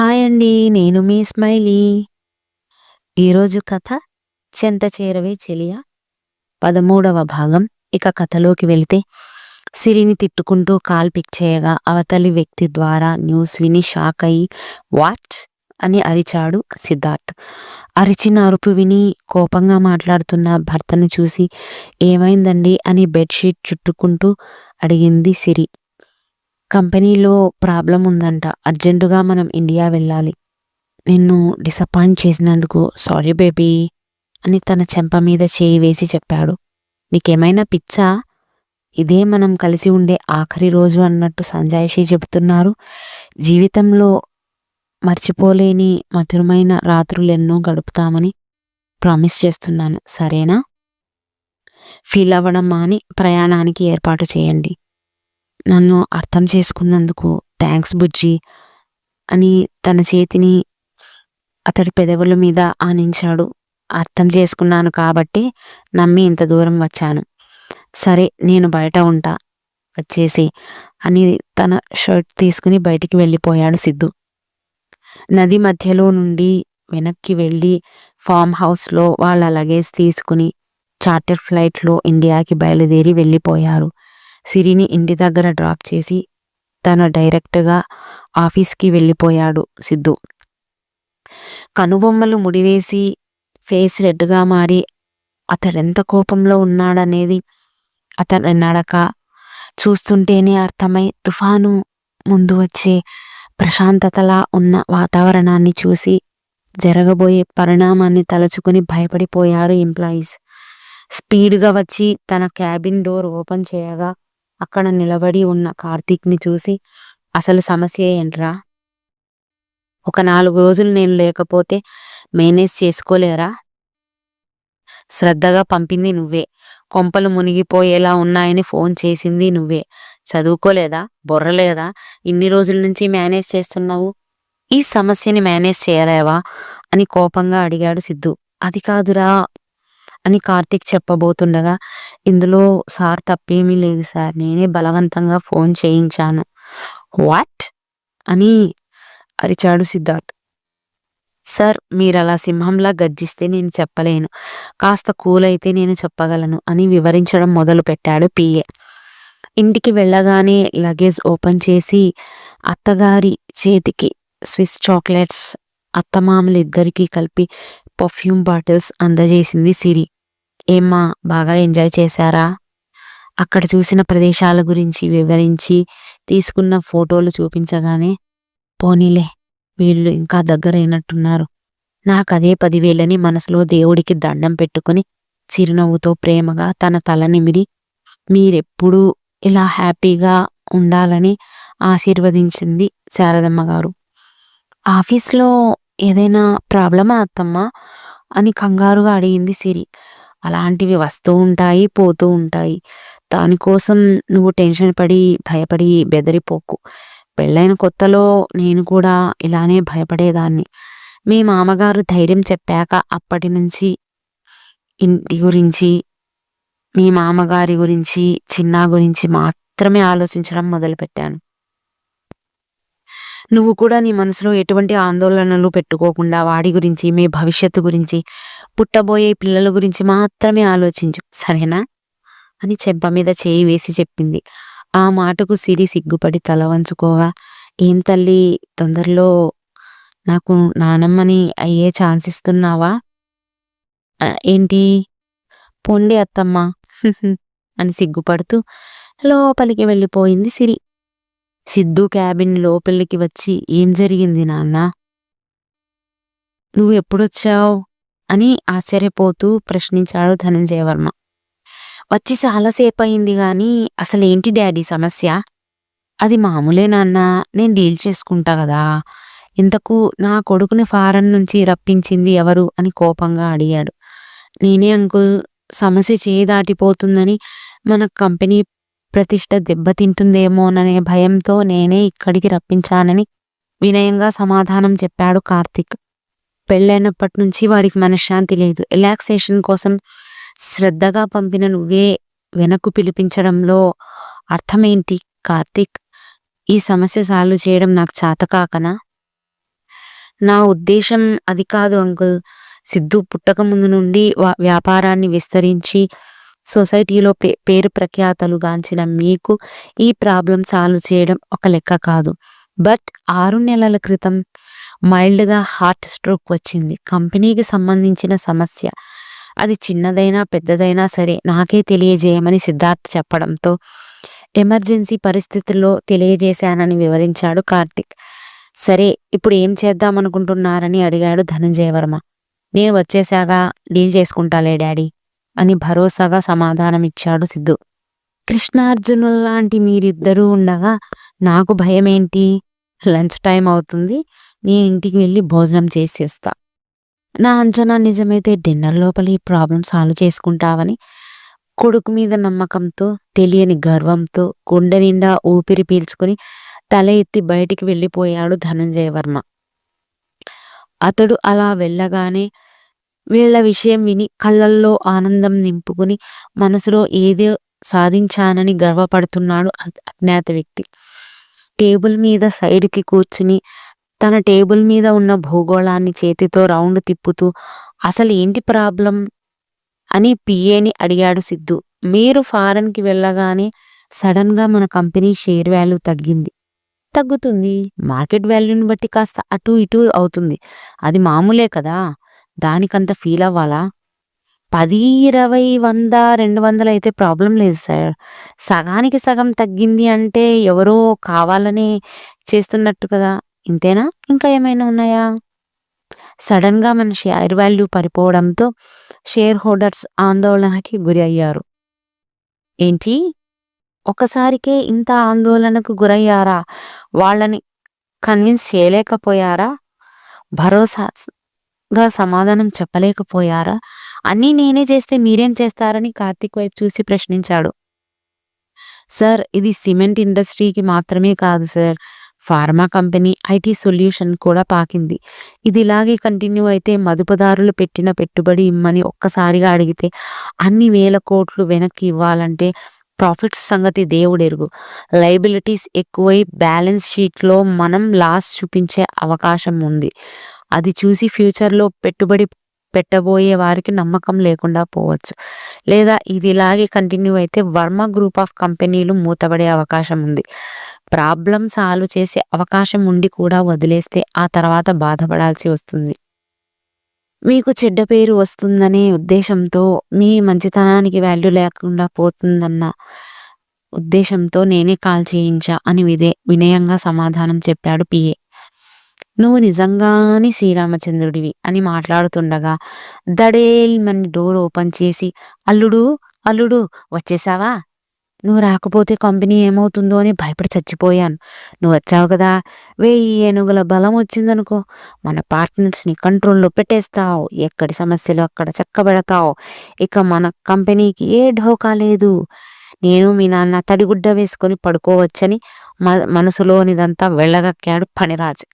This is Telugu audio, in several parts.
హాయ్ అండి. నేను మీ స్మైలీ. ఈరోజు కథ 'చెంత చేరవే చెలియా' 13వ భాగం. ఇక కథలోకి వెళితే సిరిని తిట్టుకుంటూ కాల్ పిక్ చేయగా అవతలి వ్యక్తి ద్వారా న్యూస్ విని షాక్ అయి వాచ్ అని అరిచాడు సిద్ధార్థ్. అరిచిన అరుపు విని కోపంగా మాట్లాడుతున్న భర్తను చూసి ఏమైందండి అని బెడ్షీట్ చుట్టుకుంటూ అడిగింది సిరి. కంపెనీలో ప్రాబ్లం ఉందంట. అర్జెంటుగా మనం ఇండియా వెళ్ళాలి. నిన్ను డిసప్పాయింట్ చేసినందుకు సారీ బేబీ అని తన చెంప మీద చేయి వేసి చెప్పాడు. నీకేమైనా పిచ్చా? ఇదే మనం కలిసి ఉండే ఆఖరి రోజు అన్నట్టు సంజాయిషి చెబుతున్నారు. జీవితంలో మర్చిపోలేని మధురమైన రాత్రులెన్నో గడుపుతామని ప్రామిస్ చేస్తున్నాను. సరేనా? ఫీల్ అవ్వడం మాని ప్రయాణానికి ఏర్పాటు చేయండి. నన్ను అర్థం చేసుకున్నందుకు థ్యాంక్స్ బుజ్జి అని తన చేతిని అతడి పెదవుల మీద ఆనించాడు. అర్థం చేసుకున్నాను కాబట్టి నమ్మి ఇంత దూరం వచ్చాను. సరే నేను బయట ఉంటా. వచ్చేసి అని తన షర్ట్ తీసుకుని బయటికి వెళ్ళిపోయాడు సిద్ధు. నది మధ్యలో నుండి వెనక్కి వెళ్ళి ఫామ్ హౌస్లో వాళ్ళ లగేజ్ తీసుకుని చార్టర్ ఫ్లైట్లో ఇండియాకి బయలుదేరి వెళ్ళిపోయారు. సిరిని ఇంటి దగ్గర డ్రాప్ చేసి తన డైరెక్ట్గా ఆఫీస్కి వెళ్ళిపోయాడు సిద్ధు. కనుబొమ్మలు ముడివేసి ఫేస్ రెడ్గా మారి అతడెంత కోపంలో ఉన్నాడనేది అతని నడక చూస్తుంటేనే అర్థమై తుఫాను ముందు వచ్చే ప్రశాంతతలా ఉన్న వాతావరణాన్ని చూసి జరగబోయే పరిణామాన్ని తలచుకుని భయపడిపోయారు ఎంప్లాయీస్. స్పీడ్గా వచ్చి తన క్యాబిన్ డోర్ ఓపెన్ చేయగా అక్కడ నిలబడి ఉన్న కార్తీక్ని చూసి అసలు సమస్య ఏంట్రా? ఒక నాలుగు రోజులు నేను లేకపోతే మేనేజ్ చేసుకోలేరా? శ్రద్ధగా పంపింది నువ్వే. కొంపలు మునిగిపోయేలా ఉన్నాయని ఫోన్ చేసింది నువ్వే. చదువుకోలేదా? బొర్రలేదా ఇన్ని రోజుల నుంచి మేనేజ్ చేస్తున్నావు. ఈ సమస్యని మేనేజ్ చేయలేవా? అని కోపంగా అడిగాడు సిద్ధు. అది కాదురా అని కార్తీక్ చెప్పబోతుండగా ఇందులో సార్ తప్పేమీ లేదు సార్. నేనే బలవంతంగా ఫోన్ చేయించాను. వాట్? అని అరిచాడు సిద్ధార్థ్. సార్ మీరు అలా సింహంలా గర్జిస్తే నేను చెప్పలేను. కాస్త కూల్ అయితే నేను చెప్పగలను అని వివరించడం మొదలు పెట్టాడు పిఏ. ఇంటికి వెళ్ళగానే లగేజ్ ఓపెన్ చేసి అత్తగారి చేతికి స్విస్ చాక్లెట్స్ అత్తమామలిద్దరికీ కలిపి పర్ఫ్యూమ్ బాటిల్స్ అందజేసింది సిరి. ఏమ్మా బాగా ఎంజాయ్ చేశారా? అక్కడ చూసిన ప్రదేశాల గురించి వివరించి తీసుకున్న ఫోటోలు చూపించగానే పోనీలే వీళ్ళు ఇంకా దగ్గరైనట్టున్నారు. నాకదే పదివేలని మనసులో దేవుడికి దండం పెట్టుకుని చిరునవ్వుతో ప్రేమగా తన తల నిమిరి మీరెప్పుడూ ఇలా హ్యాపీగా ఉండాలని ఆశీర్వదించింది శారదమ్మగారు. ఆఫీస్లో ఏదైనా ప్రాబ్లమా అత్తమ్మా? అని కంగారుగా అడిగింది సిరి. అలాంటివి వస్తూ ఉంటాయి. పోతూ ఉంటాయి. దానికోసం నువ్వు టెన్షన్ పడి భయపడి బెదిరిపోకు. పెళ్ళైన కొత్తలో నేను కూడా ఇలానే భయపడేదాన్ని. మీ మామగారు ధైర్యం చెప్పాక అప్పటి నుంచి ఇంటి గురించి, మీ మామగారి గురించి, చిన్న గురించి మాత్రమే ఆలోచించడం మొదలుపెట్టాను. నువ్వు కూడా నీ మనసులో ఎటువంటి ఆందోళనలు పెట్టుకోకుండా వాడి గురించి, మీ భవిష్యత్తు గురించి, పుట్టబోయే పిల్లల గురించి మాత్రమే ఆలోచించు. సరేనా? అని చెంప మీద చేయి వేసి చెప్పింది. ఆ మాటకు సిరి సిగ్గుపడి తల వంచుకోగా ఏం తల్లి తొందరలో నాకు నానమ్మని అయ్యే ఛాన్స్ ఇస్తున్నావా? ఏంటి? పొండి అత్తమ్మ అని సిగ్గుపడుతూ లోపలికి వెళ్ళిపోయింది సిరి. సిద్ధు క్యాబిన్ లోపలికి వచ్చి ఏం జరిగింది నాన్న నువ్వు ఎప్పుడొచ్చావు అని ఆశ్చర్యపోతూ ప్రశ్నించాడు ధనంజయవర్మ. వచ్చి చాలాసేపు అయింది గాని అసలేంటి డాడీ సమస్య? అది మామూలే నాన్న నేను డీల్ చేసుకుంటా కదా ఇంతకు నా కొడుకుని ఫారెన్ నుంచి రప్పించింది ఎవరు? అని కోపంగా అడిగాడు. నేనే అంకుల్ సమస్య చేయి దాటిపోతుందని మన కంపెనీ ప్రతిష్ట దెబ్బతింటుందేమోననే భయంతో నేనే ఇక్కడికి రప్పించానని వినయంగా సమాధానం చెప్పాడు కార్తిక్ పెళ్ళైనప్పటి నుంచి వాడికి మనశ్శాంతి లేదు. రిలాక్సేషన్ కోసం శ్రద్ధగా పంపిన నువ్వే వెనక్కు పిలిపించడంలో అర్థమేంటి కార్తిక్ ఈ సమస్య సాల్వ్ చేయడం నాకు చాతకాకనా? నా ఉద్దేశం అది కాదు అంకుల్ సిద్ధు పుట్టక ముందు నుండి వ్యాపారాన్ని విస్తరించి సొసైటీలో పే పేరు ప్రఖ్యాతలు గాంచిన మీకు ఈ ప్రాబ్లం సాల్వ్ చేయడం ఒక లెక్క కాదు. బట్ ఆరు నెలల క్రితం మైల్డ్గా హార్ట్ స్ట్రోక్ వచ్చింది. కంపెనీకి సంబంధించిన సమస్య. అది చిన్నదైనా పెద్దదైనా సరే నాకే తెలియజేయమని సిద్ధార్థ్ చెప్పడంతో ఎమర్జెన్సీ పరిస్థితుల్లో తెలియజేశానని వివరించాడు కార్తిక్. సరే ఇప్పుడు ఏం చేద్దాం అనుకుంటున్నారని అడిగాడు ధనంజయ వర్మ నేను వచ్చేసాగా డీల్ చేసుకుంటాలే డాడీ. అని భరోసాగా సమాధానమిచ్చాడు సిద్ధు. కృష్ణార్జునుల్లాంటి మీరిద్దరూ ఉండగా నాకు భయమేంటి? లంచ్ టైం అవుతుంది నీ ఇంటికి వెళ్ళి భోజనం చేసేస్తా. నా అంచనా నిజమైతే డిన్నర్ లోపల ఈ ప్రాబ్లం సాల్వ్ చేసుకుంటావని కొడుకు మీద నమ్మకంతో తెలియని గర్వంతో గుండె నిండా ఊపిరి పీల్చుకుని తల ఎత్తి బయటికి వెళ్ళిపోయాడు ధనంజయ వర్మ అతడు అలా వెళ్ళగానే వీళ్ళ విషయం విని కళ్ళల్లో ఆనందం నింపుకుని మనసులో ఏదో సాధించానని గర్వపడుతున్నాడు అజ్ఞాత వ్యక్తి. టేబుల్ మీద సైడ్కి కూర్చుని తన టేబుల్ మీద ఉన్న భూగోళాన్ని చేతితో రౌండ్ తిప్పుతూ అసలు ఏంటి ప్రాబ్లం? అని పిఏని అడిగాడు సిద్ధు. మీరు ఫారెన్కి వెళ్ళగానే సడన్గా మన కంపెనీ షేర్ వాల్యూ తగ్గింది. తగ్గుతుంది. మార్కెట్ వాల్యూని బట్టి కాస్త అటు ఇటు అవుతుంది. అది మామూలే కదా. దానికంత ఫీల్ అవ్వాలా? పది ఇరవై వంద రెండు వందలు అయితే ప్రాబ్లం లేదు సార్ సగానికి సగం తగ్గింది అంటే ఎవరో కావాలని చేస్తున్నట్టు కదా. ఇంతేనా? ఇంకా ఏమైనా ఉన్నాయా? సడన్గా మన షేర్ వాల్యూ పడిపోవడంతో షేర్ హోల్డర్స్ ఆందోళనకి గురి అయ్యారు. ఏంటి? ఒకసారికే ఇంత ఆందోళనకు గురయ్యారా? వాళ్ళని కన్విన్స్ చేయలేకపోయారా? భరోసా గా సమాధానం చెప్పలేకపోయారా? అన్నీ నేనే చేస్తే మీరేం చేస్తారని కార్తిక్ వైపు చూసి ప్రశ్నించాడు. సార్ ఇది సిమెంట్ ఇండస్ట్రీకి మాత్రమే కాదు sir. Pharma company IT solution కూడా పాకింది. ఇది ఇలాగే కంటిన్యూ అయితే మదుపుదారులు పెట్టిన పెట్టుబడి ఇమ్మని ఒక్కసారిగా అడిగితే అన్ని వేల కోట్లు వెనక్కి ఇవ్వాలంటే ప్రాఫిట్స్ సంగతి దేవుడెరుగు. లైబిలిటీస్ ఎక్కువై బ్యాలెన్స్ షీట్లో మనం లాస్ చూపించే అవకాశం ఉంది. అది చూసి ఫ్యూచర్లో పెట్టుబడి పెట్టబోయే వారికి నమ్మకం లేకుండా పోవచ్చు. లేదా ఇది ఇలాగే కంటిన్యూ అయితే వర్మ గ్రూప్ ఆఫ్ కంపెనీలు మూతపడే అవకాశం ఉంది. ప్రాబ్లం సాల్వ్ చేసే అవకాశం ఉండి కూడా వదిలేస్తే ఆ తర్వాత బాధపడాల్సి వస్తుంది. మీకు చెడ్డ పేరు వస్తుందనే ఉద్దేశంతో మీ మంచితనానికి వాల్యూ లేకుండా పోతుందన్న ఉద్దేశంతో నేనే కాల్ చేయించా అని విదే వినయంగా సమాధానం చెప్పాడు పిఏ నువ్వు నిజంగానే శ్రీరామచంద్రుడివి అని మాట్లాడుతుండగా దడేల్మని డోర్ ఓపెన్ చేసి అల్లుడు అల్లుడు వచ్చేసావా? నువ్వు రాకపోతే కంపెనీ ఏమవుతుందో అని భయపడి చచ్చిపోయాను. నువ్వు వచ్చావు కదా? వెయ్యి ఏనుగుల బలం వచ్చిందనుకో. మన పార్ట్నర్స్ని కంట్రోల్లో పెట్టేస్తావు. ఎక్కడి సమస్యలు అక్కడ చక్కబెడతావు. ఇక మన కంపెనీకి ఏ ఢోకా లేదు. నేను మీ నాన్న తడిగుడ్డ వేసుకొని పడుకోవచ్చని మనసులోనిదంతా వెళ్ళగక్కాడు పనిరాజు.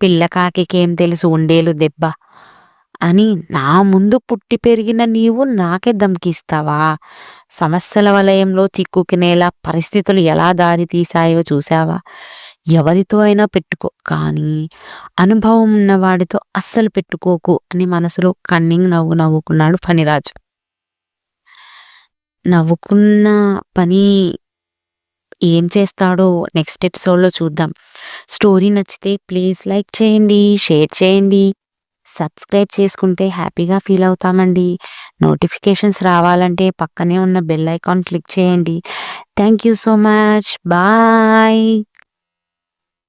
పిల్లకాకికేం తెలుసు ఉండేలు దెబ్బ? అని నా ముందు పుట్టి పెరిగిన నీవు నాకే దమ్కిస్తావా? సమస్యల వలయంలో చిక్కుకునేలా పరిస్థితులు ఎలా దారి తీశాయో చూసావా ఎవరితో అయినా పెట్టుకో కానీ అనుభవం ఉన్నవాడితో అస్సలు పెట్టుకోకు అని మనసులో కన్నింగ్ నవ్వు నవ్వుకున్నాడు పనిరాజు నవ్వుకున్న పని ఏం చేస్తాడో నెక్స్ట్ ఎపిసోడ్లో చూద్దాం. స్టోరీ నచ్చితే ప్లీజ్ లైక్ చేయండి షేర్ చేయండి. సబ్స్క్రైబ్ చేసుకుంటే హ్యాపీగా ఫీల్ అవుతామండి. నోటిఫికేషన్స్ రావాలంటే పక్కనే ఉన్న బెల్ ఐకాన్ క్లిక్ చేయండి. Thank you so much bye